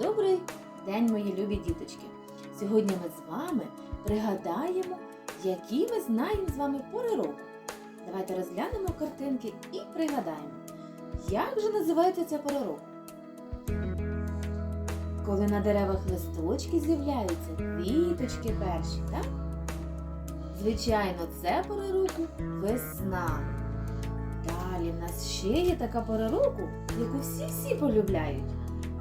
Добрий день, мої любі діточки! Сьогодні ми з вами пригадаємо, які ми знаємо з вами пори року. Давайте розглянемо картинки і пригадаємо, як же називається ця пора року? Коли на деревах листочки з'являються, квіточки перші, так? Звичайно, це пора року весна. Далі в нас ще є така пора року, яку всі-всі полюбляють.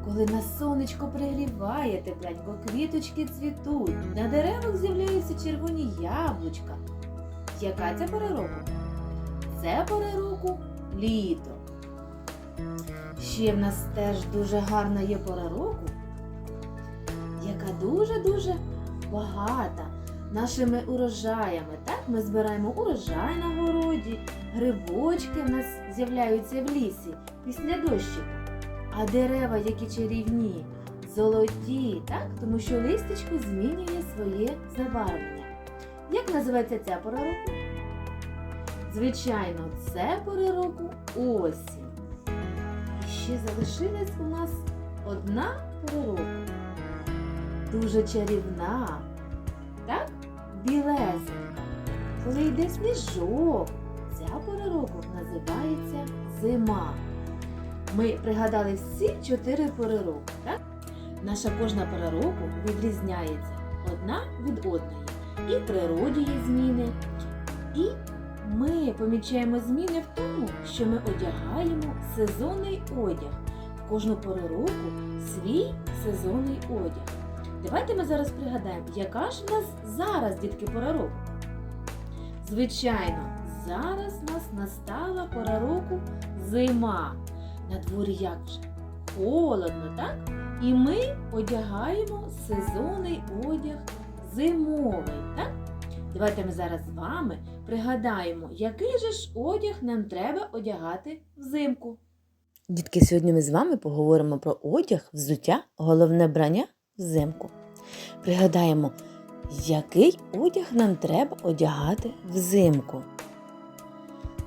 Коли на сонечко пригріває тепленько, квіточки цвітуть, на деревах з'являються червоні яблучка. Яка це пора року? Це пора року літо. Ще в нас теж дуже гарна є пора року, яка дуже-дуже багата нашими урожаями. Так, ми збираємо урожай на городі, грибочки в нас з'являються в лісі після дощику. А дерева, які чарівні, золоті, так? тому що листечко змінює своє забарвлення. Як називається ця пора року? Звичайно, це пора року осінь. І ще залишилась у нас одна пора року. Дуже чарівна, так? Білесенька. Коли йде сніжок, ця пора року називається зима. Ми пригадали всі чотири пори року, так? Наша кожна пора року відрізняється одна від одної. І в природі є зміни, і ми помічаємо зміни в тому, що ми одягаємо сезонний одяг. В кожну пору року свій сезонний одяг. Давайте ми зараз пригадаємо, яка ж в нас зараз, дітки, пора року. Звичайно, зараз в нас настала пора року зима. На дворі як вже холодно, так? І ми одягаємо сезонний одяг зимовий, так? Давайте ми зараз з вами пригадаємо, який же ж одяг нам треба одягати взимку. Дітки, сьогодні ми з вами поговоримо про одяг, взуття, головне брання взимку. Пригадаємо, який одяг нам треба одягати взимку.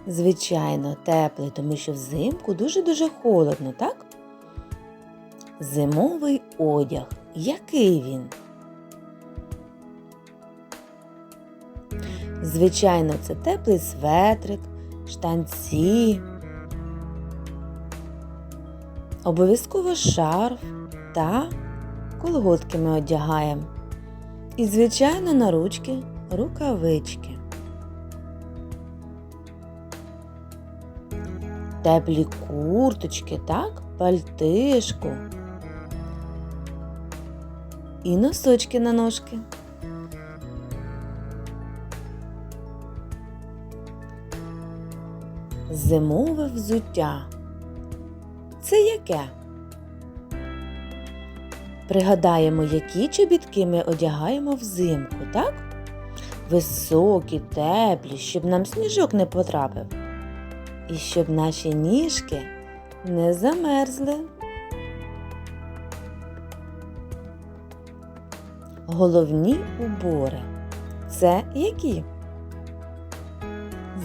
Звичайно, теплий, тому що взимку дуже-дуже холодно, так? Зимовий одяг. Який він? Звичайно, це теплий светрик, штанці, обов'язково шарф та колготки ми одягаємо. І, звичайно, на ручки рукавички. Теплі курточки, так, пальтишку. І носочки на ножки. Зимове взуття. Це яке? Пригадаємо, які чобітки ми одягаємо взимку, так? Високі, теплі, щоб нам сніжок не потрапив. І щоб наші ніжки не замерзли. Головні убори. Це які?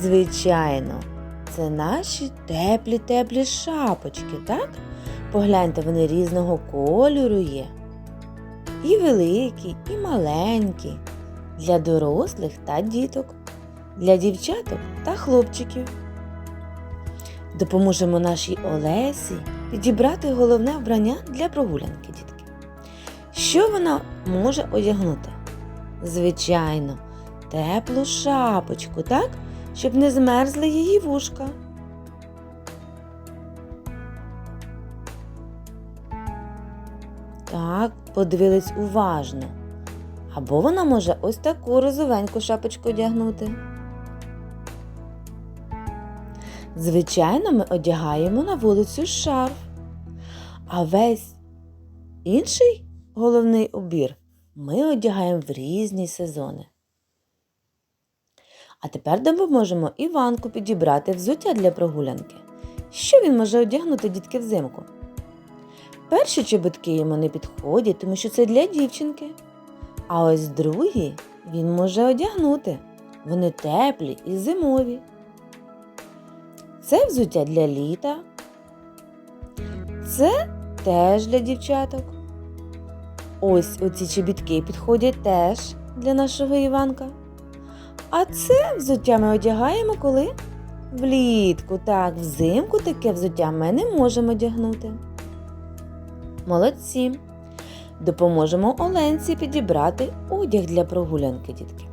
Звичайно, це наші теплі-теплі шапочки, так? Погляньте, вони різного кольору є. І великі, і маленькі. Для дорослих та діток, для дівчаток та хлопчиків. Допоможемо нашій Олесі підібрати головне вбрання для прогулянки, дітки. Що вона може одягнути? Звичайно, теплу шапочку, так? Щоб не змерзли її вушка. Так, подивились уважно. Або вона може ось таку розовеньку шапочку одягнути. Звичайно, ми одягаємо на вулицю шарф, а весь інший головний убір ми одягаємо в різні сезони. А тепер допоможемо Іванку підібрати взуття для прогулянки. Що він може одягнути дітки взимку? Перші чобітки йому не підходять, тому що це для дівчинки. А ось другі він може одягнути. Вони теплі і зимові. Це взуття для літа. Це теж для дівчаток. Ось оці чобітки підходять теж для нашого Іванка. А це взуття ми одягаємо коли? Влітку, так, взимку таке взуття ми не можемо одягнути. Молодці. Допоможемо Оленці підібрати одяг для прогулянки, дітки.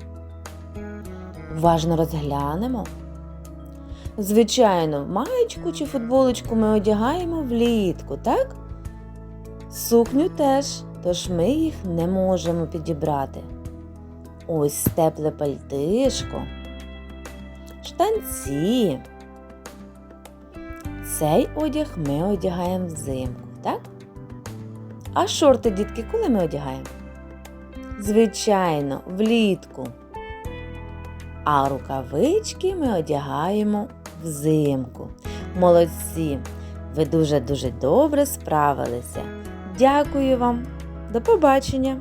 Уважно розглянемо. Звичайно, маєчку чи футболочку ми одягаємо влітку, так? Сукню теж, тож ми їх не можемо підібрати. Ось тепле пальтишко, штанці. Цей одяг ми одягаємо взимку, так? А шорти, дітки, коли ми одягаємо? Звичайно, влітку. А рукавички ми одягаємо взимку. Молодці! Ви дуже-дуже добре справилися. Дякую вам. До побачення!